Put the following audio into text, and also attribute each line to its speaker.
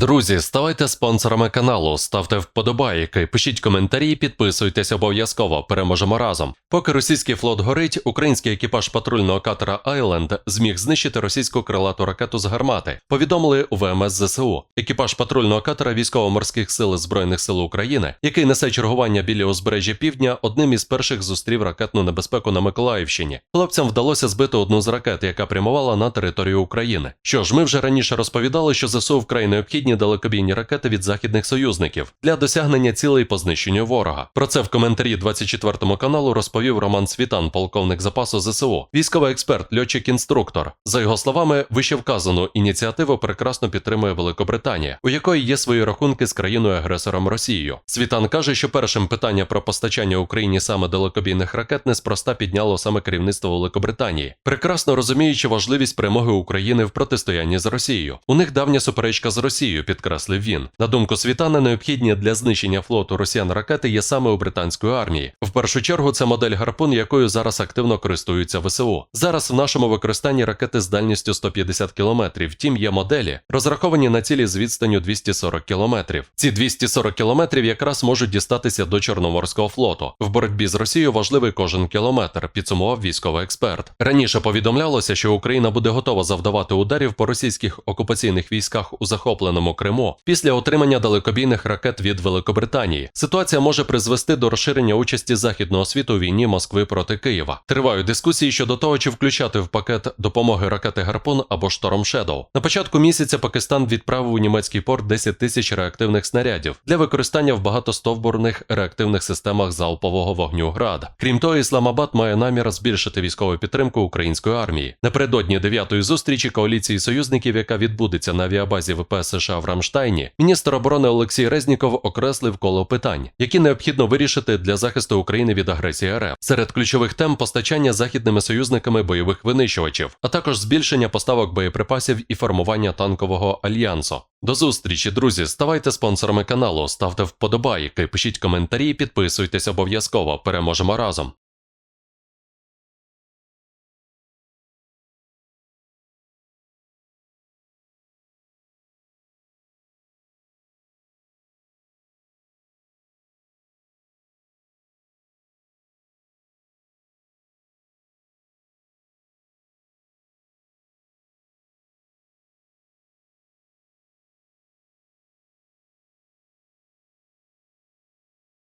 Speaker 1: Друзі, ставайте спонсорами каналу, ставте вподобайки, пишіть коментарі, підписуйтесь обов'язково. Переможемо разом. Поки російський флот горить, український екіпаж патрульного катера Айленд зміг знищити російську крилату ракету з гармати. Повідомили ВМС ЗСУ. Екіпаж патрульного катера військово-морських сил Збройних сил України, який несе чергування біля узбережжя півдня, одним із перших зустрів ракетну небезпеку на Миколаївщині. Хлопцям вдалося збити одну з ракет, яка прямувала на територію України. Що ж, ми вже раніше розповідали, що ЗСУ вкрай необхідні далекобійні ракети від західних союзників для досягнення цілей по знищенню ворога. Про це в коментарі 24 каналу розповів Роман Світан, полковник запасу ЗСУ, військовий експерт, льотчик-інструктор. За його словами, вище вказану ініціативу прекрасно підтримує Великобританія, у якої є свої рахунки з країною-агресором Росією. Світан каже, що першим питання про постачання Україні саме далекобійних ракет неспроста підняло саме керівництво Великобританії, прекрасно розуміючи важливість перемоги України в протистоянні з Росією. У них давня суперечка з Росією, підкреслив він. На думку Світана, необхідні для знищення флоту росіян ракети є саме у британської армії. В першу чергу це модель гарпун, якою зараз активно користуються ВСУ. Зараз в нашому використанні ракети з дальністю 150 км. Втім, є моделі, розраховані на цілі з відстанню 240 км. Ці 240 км якраз можуть дістатися до Чорноморського флоту. В боротьбі з Росією важливий кожен кілометр, підсумував військовий експерт. Раніше повідомлялося, що Україна буде готова завдавати ударів по російських окупаційних військах у захопленому Криму після отримання далекобійних ракет від Великобританії. Ситуація може призвести до розширення участі західного світу у війні Москви проти Києва. Тривають дискусії щодо того, чи включати в пакет допомоги ракети Гарпун або Шторм Shadow. На початку місяця Пакистан відправив у німецький порт 10 тисяч реактивних снарядів для використання в багатостовбурних реактивних системах залпового вогню ГРАД. Крім того, Ісламабад має намір збільшити військову підтримку української армії. Напередодні дев'ятої зустрічі коаліції союзників, яка відбудеться на авіабазі ВПС США в Рамштайні, міністр оборони Олексій Резніков окреслив коло питань, які необхідно вирішити для захисту України від агресії РФ. Серед ключових тем постачання західними союзниками бойових винищувачів, а також збільшення поставок боєприпасів і формування танкового альянсу. До зустрічі, друзі. Ставайте спонсорами каналу, ставте вподобайки, пишіть коментарі, підписуйтесь обов'язково. Переможемо разом.